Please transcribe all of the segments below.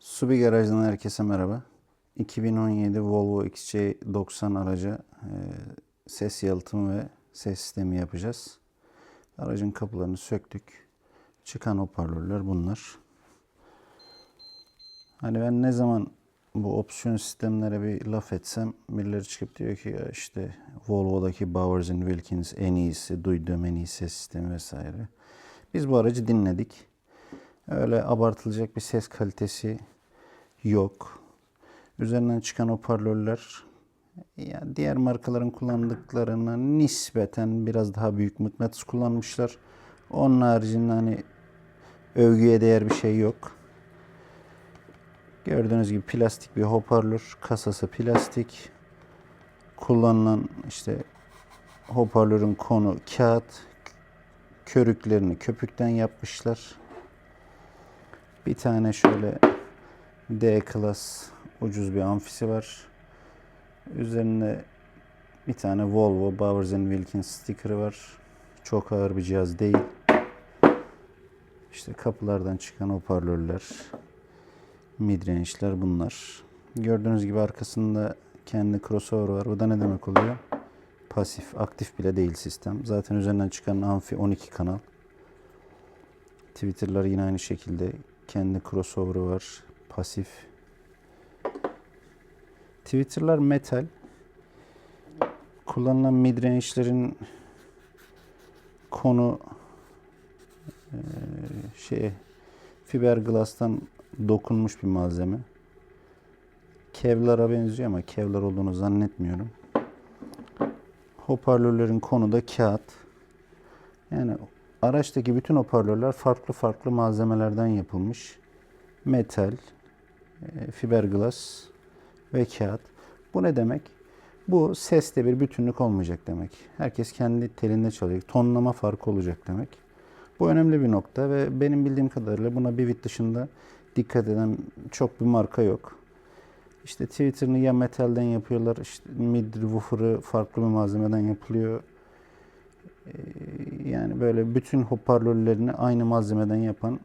Subi Garaj'dan herkese merhaba. 2017 Volvo XC90 araca e, ses yalıtımı ve ses sistemi yapacağız. Aracın kapılarını söktük. Çıkan hoparlörler bunlar. Hani ben ne zaman bu opsiyon sistemlere bir laf etsem birileri çıkıp diyor ki ya işte Volvo'daki Bowers Wilkins en iyisi, duyduğum en iyi ses sistemi vesaire. Biz bu aracı dinledik. Öyle abartılacak bir ses kalitesi yok. Üzerinden çıkan hoparlörler ya diğer markaların kullandıklarına nispeten biraz daha büyük mıknatıs kullanmışlar. Onun haricinde hani övgüye değer bir şey yok. Gördüğünüz gibi plastik bir hoparlör, kasası plastik. Kullanılan işte hoparlörün konu kağıt, körüklerini köpükten yapmışlar. Bir tane şöyle D klas ucuz bir amfisi var. Üzerinde bir tane Volvo Bowers Wilkins sticker'ı var. Çok ağır bir cihaz değil. İşte kapılardan çıkan hoparlörler, midrange'ler bunlar. Gördüğünüz gibi arkasında kendi crossover var. Bu da ne demek oluyor? Pasif, aktif bile değil sistem. Zaten üzerinden çıkan amfi 12 kanal. Twitter'lar yine aynı şekilde kendi crossover'ı var. Pasif. Twitter'lar metal. Kullanılan midrange'lerin konu eee şey fiberglass'tan dokunmuş bir malzeme. Kevlar'a benziyor ama Kevlar olduğunu zannetmiyorum. Hoparlörlerin konu da kağıt. Yani araçtaki bütün hoparlörler farklı farklı malzemelerden yapılmış. Metal, e, fiberglass ve kağıt. Bu ne demek? Bu seste bir bütünlük olmayacak demek. Herkes kendi telinde çalacak. Tonlama farkı olacak demek. Bu önemli bir nokta ve benim bildiğim kadarıyla buna Bivit dışında dikkat eden çok bir marka yok. İşte Twitter'ını ya metalden yapıyorlar, işte mid woofer'ı farklı bir malzemeden yapılıyor. Yani böyle bütün hoparlörlerini aynı malzemeden yapan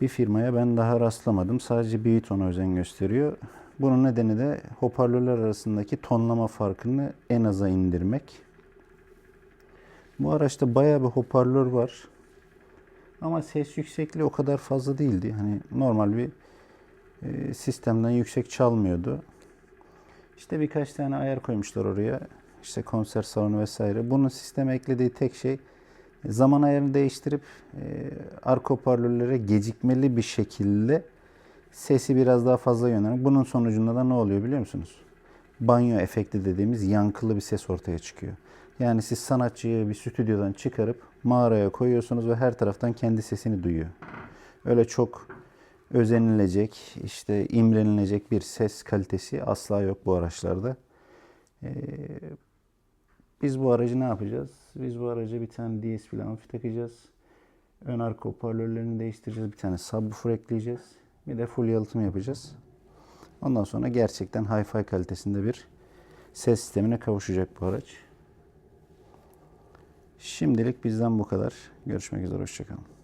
bir firmaya ben daha rastlamadım. Sadece Bivit ona özen gösteriyor. Bunun nedeni de hoparlörler arasındaki tonlama farkını en aza indirmek. Bu araçta bayağı bir hoparlör var. Ama ses yüksekliği o kadar fazla değildi. Hani normal bir e, sistemden yüksek çalmıyordu. İşte birkaç tane ayar koymuşlar oraya. İşte konser salonu vesaire. Bunun sisteme eklediği tek şey zaman ayarını değiştirip e, arka hoparlörlere gecikmeli bir şekilde sesi biraz daha fazla yönelmek. Bunun sonucunda da ne oluyor biliyor musunuz? Banyo efekti dediğimiz yankılı bir ses ortaya çıkıyor. Yani siz sanatçıyı bir stüdyodan çıkarıp mağaraya koyuyorsunuz ve her taraftan kendi sesini duyuyor. Öyle çok özenilecek, işte imrenilecek bir ses kalitesi asla yok bu araçlarda. Ee, biz bu aracı ne yapacağız? Biz bu araca bir tane DSP amfi takacağız. Ön arka hoparlörlerini değiştireceğiz. Bir tane subwoofer ekleyeceğiz. Bir de full yalıtım yapacağız. Ondan sonra gerçekten hi-fi kalitesinde bir ses sistemine kavuşacak bu araç. Şimdilik bizden bu kadar. Görüşmek üzere, hoşçakalın.